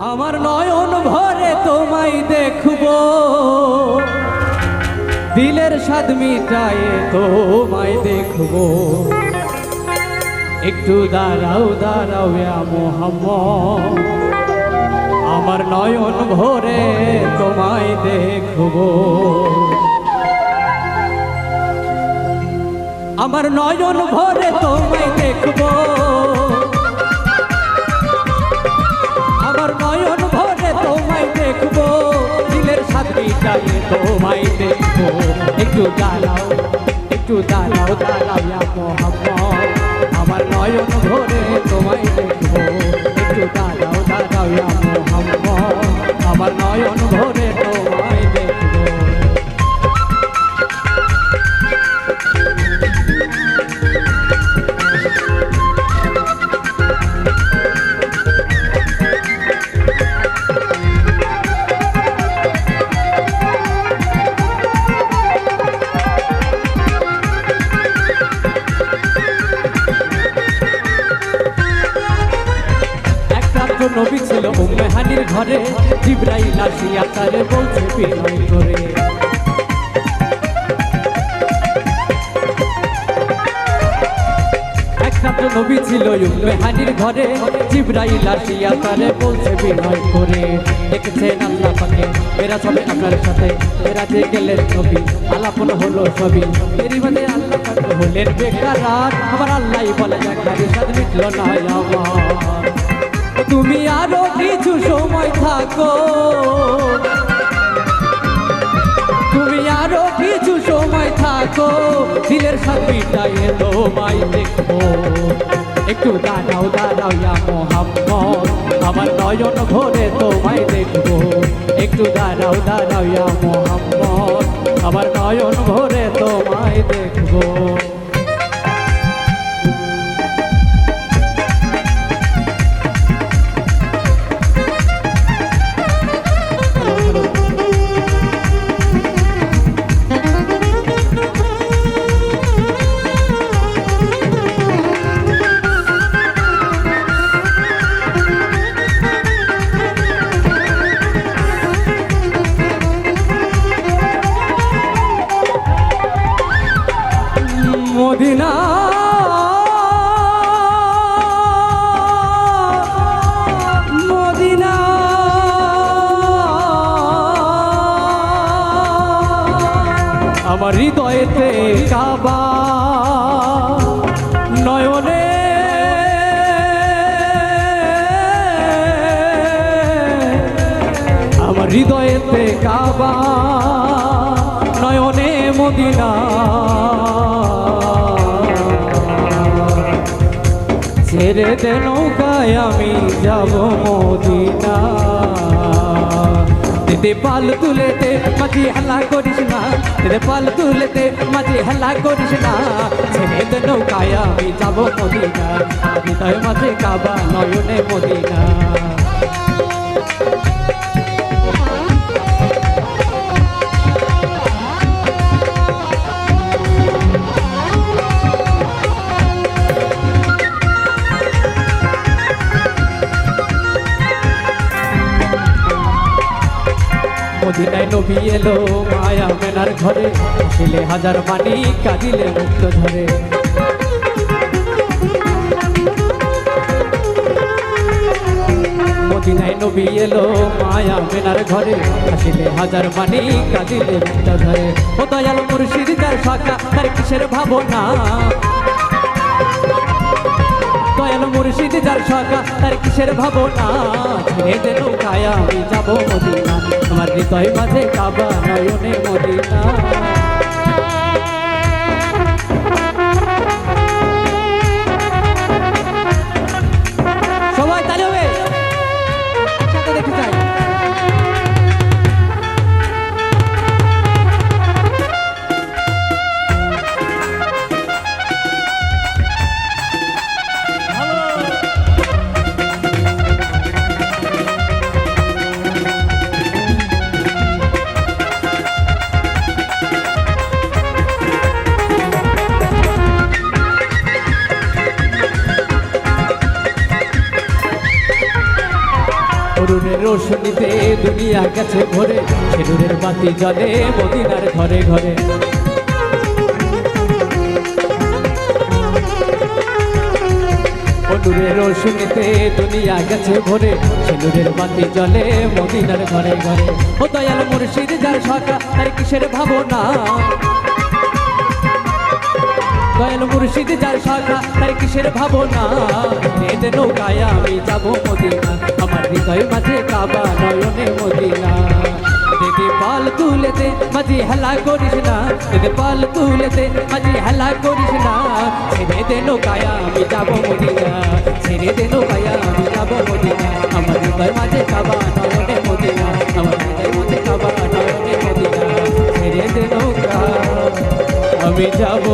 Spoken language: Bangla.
আমার নয়ন ভরে তোমায় দেখব। দিলের স্বাদ মিটায়ে তোমায় দেখব। একটু দাঁড়াও দাঁড়াও মোহাম্মদ। আমার নয়ন ভরে তোমায় দেখব। আমার নয়ন ভরে তোমায় দেখব। নয়ন ভরে তোমায় দেখব। দিলের সাথীটাকে তোমায় দেখব। একটু দাঁড়াও একটু দাঁড়াও দাঁড়াও আমার নয়ন ভরে তোমায় দেখব। একটু দাঁড়াও দাঁড়াও আমার নয়ন ভরে নবী ছিল উম্মে হানির ঘরে। জিব্রাইল আসিয়া তারে বলছে, বিনয় করে। একমাত্র নবী ছিল উম্মে হানির ঘরে। জিব্রাইল আসিয়া তারে বলছে, বিনয় করে। দেখেছেন আল্লাহ পাকে এরা সবে আপনার সাথে। এরা যে গেলেন নবী, আলাপন হলো সবই। এরই মধ্যে আল্লাহ হলেন বেকার আমার আল্লাহ বলে, দেখার মিটল না আমার। তুমি আরও কিছু সময় থাকো। তুমি আরও কিছু সময় থাকো। দিলের সাথীটাই তোমায় দেখব একটু দাঁড়াও দাঁড়াও ইয়া মোহাম্মদ। আমার নয়ন ভরে তোমায় দেখব। একটু দাঁড়াও দাঁড়াও ইয়া মোহাম্মদ। আমার নয়ন ভরে তোমায় দেখব। মদিনা। মদিনা। আমার হৃদয়েতে কাবা নয়নে। আমার হৃদয়েতে কাবা নয়নে মদিনা। ছেড়ে দে নৌকায়, আমি যাব মদিনা। দিদি পাল তুলেতে মাঝি হেলা করিস না। দিদি পাল তুলেতে মাঝি হেলা করিস না। ছেড়ে দে নৌকায়, আমি যাব মদিনা। হৃদয় মাঝে কাবা, নয়নে মদিনা। মদিনায় নবী এলো মায়া মেনার ঘরে। ছেলে হাজার মানি কাঁদিলে মুক্ত ধরে। মদিনায় নবী এলো মায়া মেনার ঘরে। আসিলে হাজার মানি কাঁদিলে ধরে। ও দয়াল মুর্শিদ, যার শাখা তার কিসের ভাবনা? দয়াল মুর্শিদ যার শাখা তার কিসের ভাবনা? ছেড়ে দে নৌকায়, আমি যাব মদিনা আমার হৃদয় মাঝে কাবা, নয়নে মদিনা নূরের রোশনীতে দুনিয়া গেছে ভরে। সে নূরের বাতি জলে মদিনার ঘরে ঘরে। নূরের রোশনীতে দুনিয়া গেছে ভরে। সে নূরের বাতি জলে মদিনার ঘরে ঘরে। ও দয়াল মুর্শিদ, যার সকা তার কিসের ভাবনা? দয়াল মুর্শিদ, যার শাখা, তার কিসের ভাবনা? নেদ নৌকায় আমি যাব মদিনা হৃদয় মাঝে কাবা নয়নে মদিনা। দিদি পাল তুলেতে মাঝি হেলা করিস না। দিদি পাল তুলেতে মাঝি হেলা করিস না। ছেড়ে দে নৌকায়া আমি যাব মদিনা। ছেড়ে দে নৌকায়া আমি যাব মদিনা। আমার হৃদয় মাঝে কাবা নয়নে মদিনা। আমার হৃদয় মাঝে কাবা নয়নে মদিনা। ছেড়ে দে নৌকা, আমি যাব